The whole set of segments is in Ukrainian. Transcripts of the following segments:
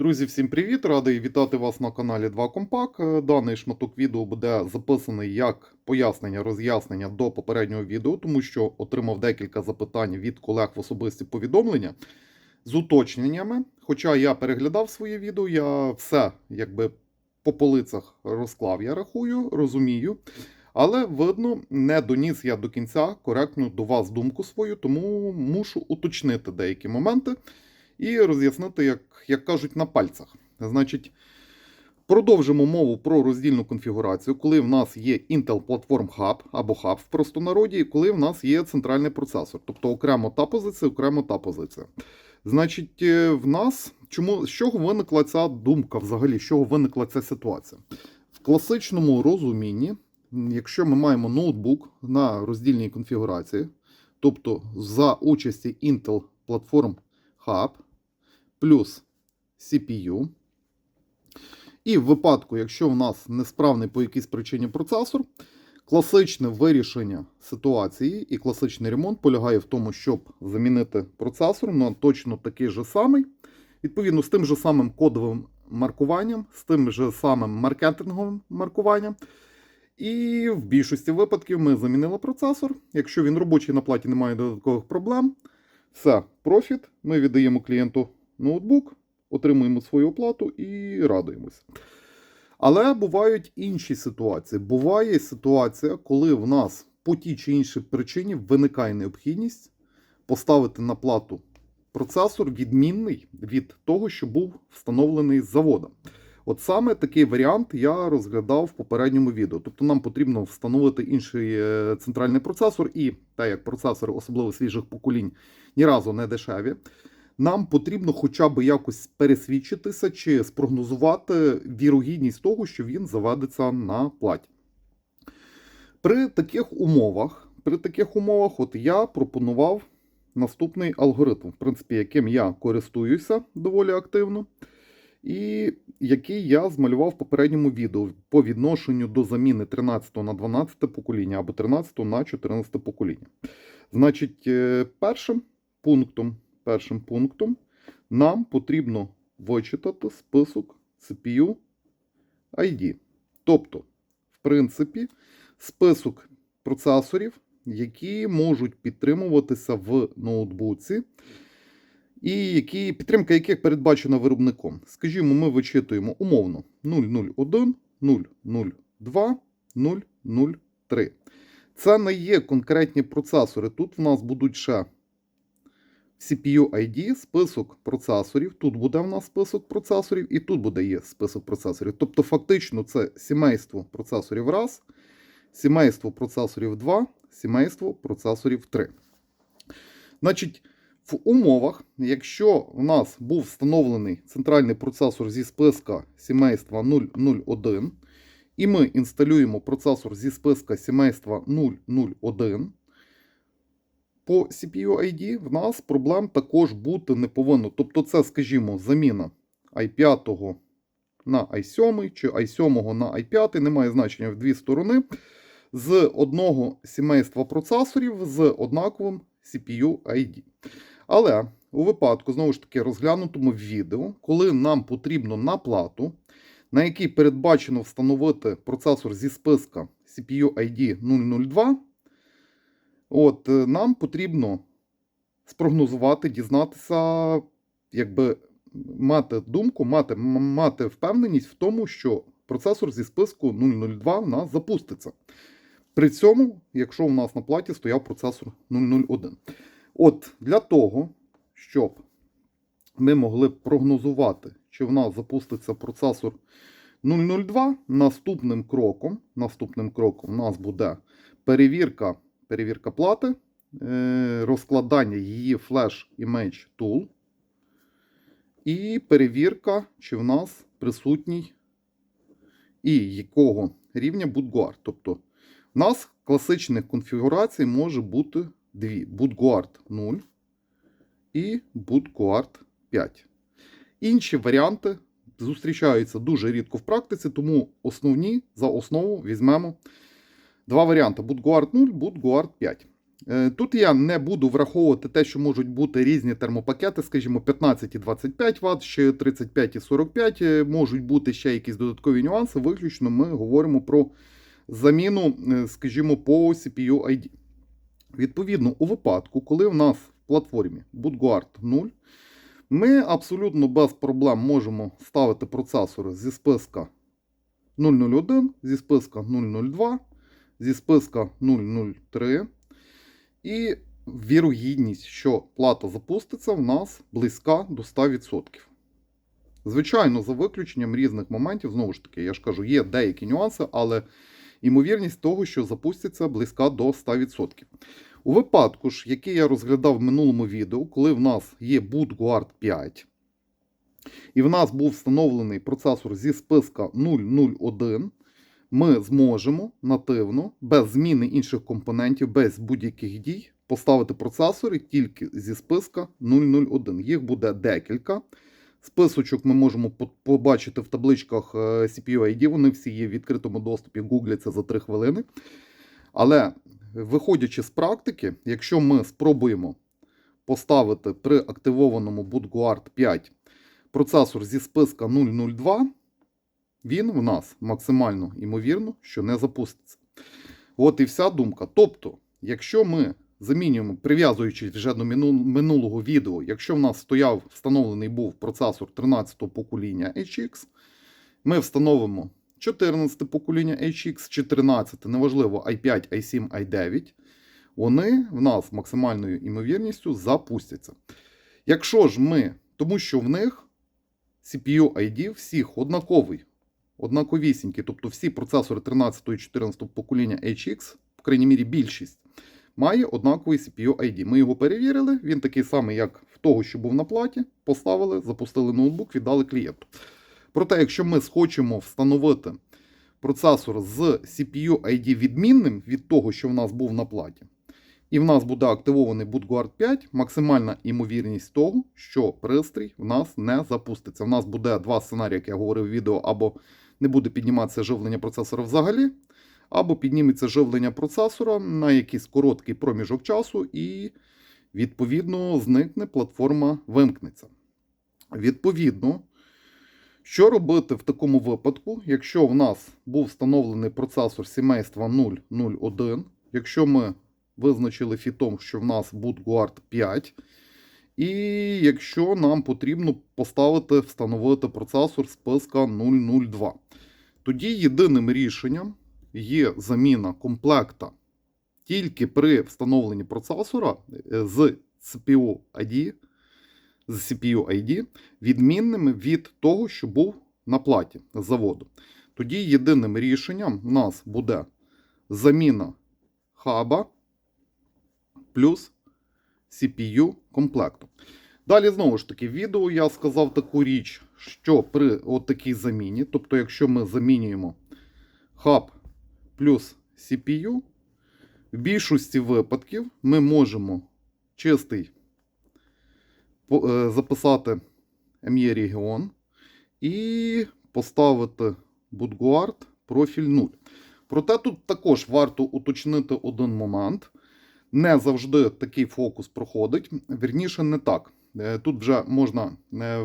Друзі, всім привіт! Радий вітати вас на каналі 2 Компак. Е, Даний шматок відео буде записаний як пояснення, роз'яснення до попереднього відео, тому що отримав декілька запитань від колег в особисті повідомлення з уточненнями. Хоча я переглядав своє відео, я все якби по полицях розклав, я рахую, розумію. Але видно, не доніс я до кінця коректно до вас думку свою, тому мушу уточнити деякі моменти і роз'яснити, як, як кажуть, на пальцях. Значить, продовжимо мову про роздільну конфігурацію, коли в нас є Intel Platform Hub або Hub в простонароді, і коли в нас є центральний процесор, тобто окремо та позиція, окремо та позиція. Значить, е, в нас чому з чого виникла ця думка взагалі, з чого виникла ця ситуація? В класичному розумінні, якщо ми маємо ноутбук на роздільній конфігурації, тобто за участі Intel Platform Hub плюс CPU. І в випадку, якщо в нас несправний по якійсь причині процесор, класичне вирішення ситуації і класичний ремонт полягає в тому, щоб замінити процесор на точно такий же самий, відповідно з тим же самим кодовим маркуванням, з тим же самим маркетинговим маркуванням. І в більшості випадків ми замінили процесор. Якщо він робочий на платі, немає додаткових проблем. Все, профіт. Ми віддаємо клієнту ноутбук, отримуємо свою оплату і радуємося. Але бувають інші ситуації. Буває ситуація, коли в нас по тій чи іншій причині виникає необхідність поставити на плату процесор відмінний від того, що був встановлений з завода. От саме такий варіант я розглядав в попередньому відео. Тобто нам потрібно встановити інший е, центральний процесор, і так як процесори, особливо свіжих поколінь, ні разу не дешеві. Нам потрібно хоча б якось пересвідчитися чи спрогнозувати вірогідність того, що він заведеться на платі. При таких умовах, при таких умовах, от я пропонував наступний алгоритм, в принципі, яким я користуюся доволі активно, і який я змалював в попередньому відео по відношенню до заміни 13 на 12 покоління або 13 на 14 покоління. Значить, е, першим пунктом, першим пунктом нам потрібно вичитати список CPU ID. Тобто, в принципі, список процесорів, які можуть підтримуватися в ноутбуці, і які, підтримка яких передбачена виробником. Скажімо, ми вичитуємо умовно 001, 002, 003. Це не є конкретні процесори. Тут в нас будуть ще CPU ID, список процесорів. Тут буде в нас список процесорів, і тут буде є список процесорів. Тобто, фактично, це сімейство процесорів раз, сімейство процесорів 2, сімейство процесорів 3. Значить, в умовах, якщо у нас був встановлений центральний процесор зі списка сімейства 001, і ми інсталюємо процесор зі списка сімейства 001, по CPU ID в нас проблем також бути не повинно. Тобто, це, скажімо, заміна i5 на i7 чи i7 на i5, немає значення в дві сторони, з одного сімейства процесорів з однаковим CPU ID. Але у випадку, знову ж таки, розглянутому відео, коли нам потрібно на плату, на якій передбачено встановити процесор зі списка CPU ID 002, от, е, нам потрібно спрогнозувати, дізнатися, якби мати думку, мати, мати впевненість в тому, що процесор зі списку 002 в нас запуститься. При цьому, якщо у нас на платі стояв процесор 001. От для того, щоб ми могли прогнозувати, чи в нас запуститься процесор 002, наступним кроком, наступним кроком у нас буде перевірка, перевірка плати, е, розкладання її Flash Image Tool і перевірка, чи в нас присутній і якого рівня BootGuard. Тобто, у нас класичних конфігурацій може бути дві: BootGuard 0 і BootGuard 5. Інші варіанти зустрічаються дуже рідко в практиці, тому основні за основу візьмемо два варіанти: BootGuard 0, BootGuard 5. Е, Тут я не буду враховувати те, що можуть бути різні термопакети, скажімо, 15 і 25 Вт, ще 35 і 45, е, можуть бути ще якісь додаткові нюанси. Виключно ми говоримо про заміну, е, скажімо, по CPU ID. Відповідно, у випадку, коли в нас в платформі BootGuard 0, ми абсолютно без проблем можемо ставити процесори зі списка 001, зі списка 002, зі списка 003. І вірогідність, що плата запуститься, в нас близька до 100%. Звичайно, за виключенням різних моментів, знову ж таки, я ж кажу, є деякі нюанси, але ймовірність того, що запуститься, близька до 100%. У випадку ж, який я розглядав в минулому відео, коли в нас є BootGuard 5, і в нас був встановлений процесор зі списка 001, ми зможемо нативно, без зміни інших компонентів, без будь-яких дій, поставити процесори тільки зі списка 001. Їх буде декілька. Списочок ми можемо побачити в табличках е, CPU ID, вони всі є в відкритому доступі, гугляться за 3 хвилини. Але виходячи з практики, якщо ми спробуємо поставити при активованому BootGuard 5 процесор зі списка 002, він в нас максимально ймовірно, що не запуститься. От і вся думка. Тобто, якщо ми замінюємо, прив'язуючись вже до минулого відео, якщо в нас стояв встановлений був процесор 13-го покоління HX, ми встановимо 14 покоління HX, 14, неважливо, i5, i7, i9, вони в нас максимальною імовірністю запустяться. Якщо ж ми, тому що в них CPU ID всіх однаковий, однаковісінький, тобто всі процесори 13 і 14 покоління HX, в крайній мірі більшість, має однаковий CPU ID. Ми його перевірили, він такий самий, як в того, що був на платі, поставили, запустили ноутбук, віддали клієнту. Проте, якщо ми схочемо встановити процесор з CPU ID відмінним від того, що в нас був на платі, і в нас буде активований BootGuard 5, максимальна імовірність того, що пристрій в нас не запуститься. В нас буде два сценарії, як я говорив в відео, або не буде підніматися живлення процесора взагалі, або підніметься живлення процесора на якийсь короткий проміжок часу, і, відповідно, зникне платформа вимкнеться. Відповідно, що робити в такому випадку, якщо в нас був встановлений процесор сімейства 001, якщо ми визначили фітом, що в нас BootGuard 5, і якщо нам потрібно поставити, встановити процесор списка 002. Тоді єдиним рішенням є заміна комплекта тільки при встановленні процесора е, з CPU ID, з CPU ID відмінними від того, що був на платі заводу. Тоді єдиним рішенням в нас буде заміна хаба плюс CPU комплекту. Далі, знову ж таки, в відео я сказав таку річ, що при такій заміні, тобто, якщо ми замінюємо хаб плюс CPU, в більшості випадків ми можемо чистий е, записати ME регіон і поставити BootGuard профіль 0. Проте тут також варто уточнити один момент. Не завжди такий фокус проходить. Вірніше, не так. Е, Тут вже можна е,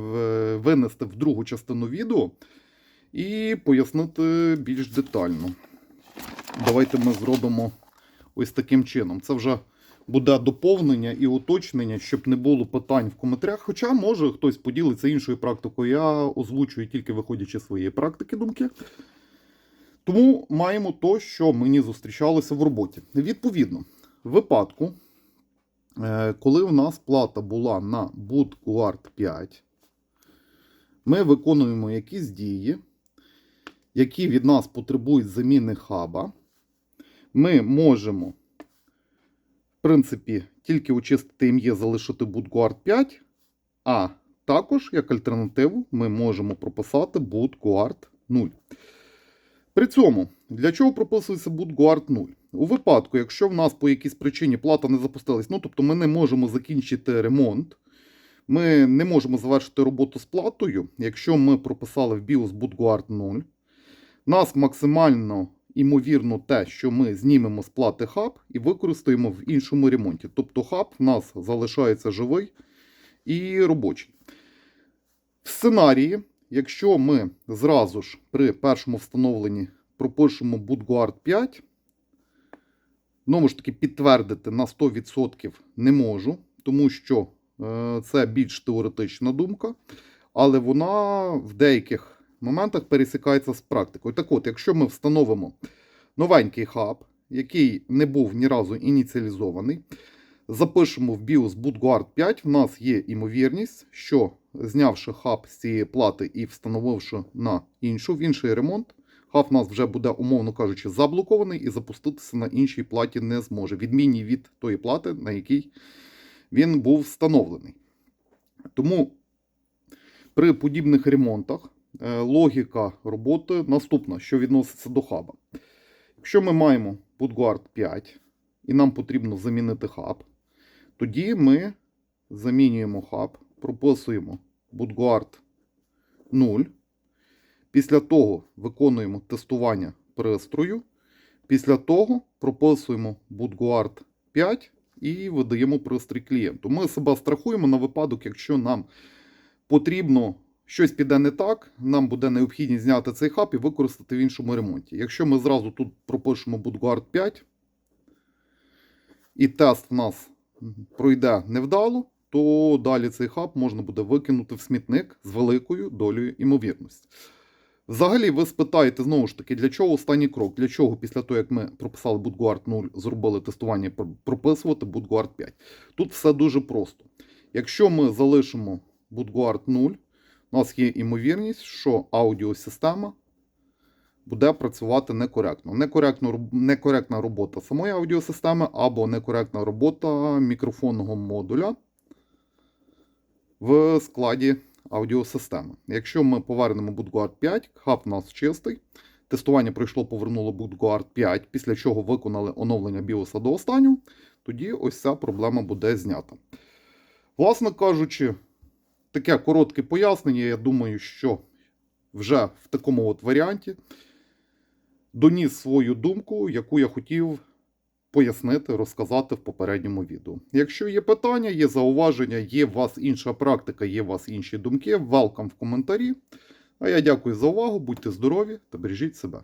винести в другу частину відео і пояснити більш детально. Давайте ми зробимо ось таким чином. Це вже буде доповнення і уточнення, щоб не було питань в коментарях. Хоча, може, хтось поділиться іншою практикою. Я озвучую тільки виходячи з своєї практики думки. Тому маємо то, що мені зустрічалося в роботі. Відповідно, в випадку, коли у нас плата була на BootGuard 5, ми виконуємо якісь дії, які від нас потребують заміни хаба. Ми можемо, в принципі, тільки очистити ім'є, залишити BootGuard 5, а також, як альтернативу, ми можемо прописати BootGuard 0. При цьому, для чого прописується BootGuard 0? У випадку, якщо в нас по якійсь причині плата не запустилась, ну тобто ми не можемо закінчити ремонт, ми не можемо завершити роботу з платою, якщо ми прописали в BIOS BootGuard 0, нас максимально імовірно те, що ми знімемо з плати хаб і використаємо в іншому ремонті. Тобто хаб в нас залишається живий і робочий. В сценарії, якщо ми зразу ж при першому встановленні пропишемо BootGuard 5, знову ж таки підтвердити на 100% не можу, тому що е, це більш теоретична думка, але вона в деяких моментах пересікається з практикою. Так от, якщо ми встановимо новенький хаб, який не був ні разу ініціалізований, запишемо в BIOS BootGuard 5, в нас є імовірність, що знявши хаб з цієї плати і встановивши на іншу, в інший ремонт, хаб нас вже буде, умовно кажучи, заблокований і запуститися на іншій платі не зможе, відмінній від тої плати, на якій він був встановлений. Тому при подібних ремонтах е, логіка роботи наступна, що відноситься до хаба. Якщо ми маємо BootGuard 5 і нам потрібно замінити хаб, тоді ми замінюємо хаб, прописуємо BootGuard 0. Після того виконуємо тестування пристрою. Після того прописуємо BootGuard 5 і видаємо пристрій клієнту. Ми себе страхуємо на випадок, якщо нам потрібно щось піде не так, нам буде необхідність зняти цей хаб і використати в іншому ремонті. Якщо ми зразу тут пропишемо BootGuard 5, і тест в нас пройде невдало, то далі цей хаб можна буде викинути в смітник з великою долею імовірності. Взагалі, ви спитаєте знову ж таки, для чого останній крок? Для чого після того, як ми прописали BootGuard 0, зробили тестування, пр- прописувати BootGuard 5? Тут все дуже просто. Якщо ми залишимо BootGuard 0, у нас є імовірність, що аудіосистема буде працювати некоректно. Некоректно некоректна робота самої аудіосистеми або некоректна робота мікрофонного модуля в складі аудіосистеми. Якщо ми повернемо BootGuard 5, хаб у нас чистий. Тестування пройшло, повернуло BootGuard 5, після чого виконали оновлення BIOS до останнього, тоді ось ця проблема буде знята. Власне кажучи, таке коротке пояснення. Я думаю, що вже в такому от варіанті доніс свою думку, яку я хотів пояснити, розказати в попередньому відео. Якщо є питання, є зауваження, є у вас інша практика, є у вас інші думки, welcome в коментарі. А я дякую за увагу, будьте здорові та бережіть себе.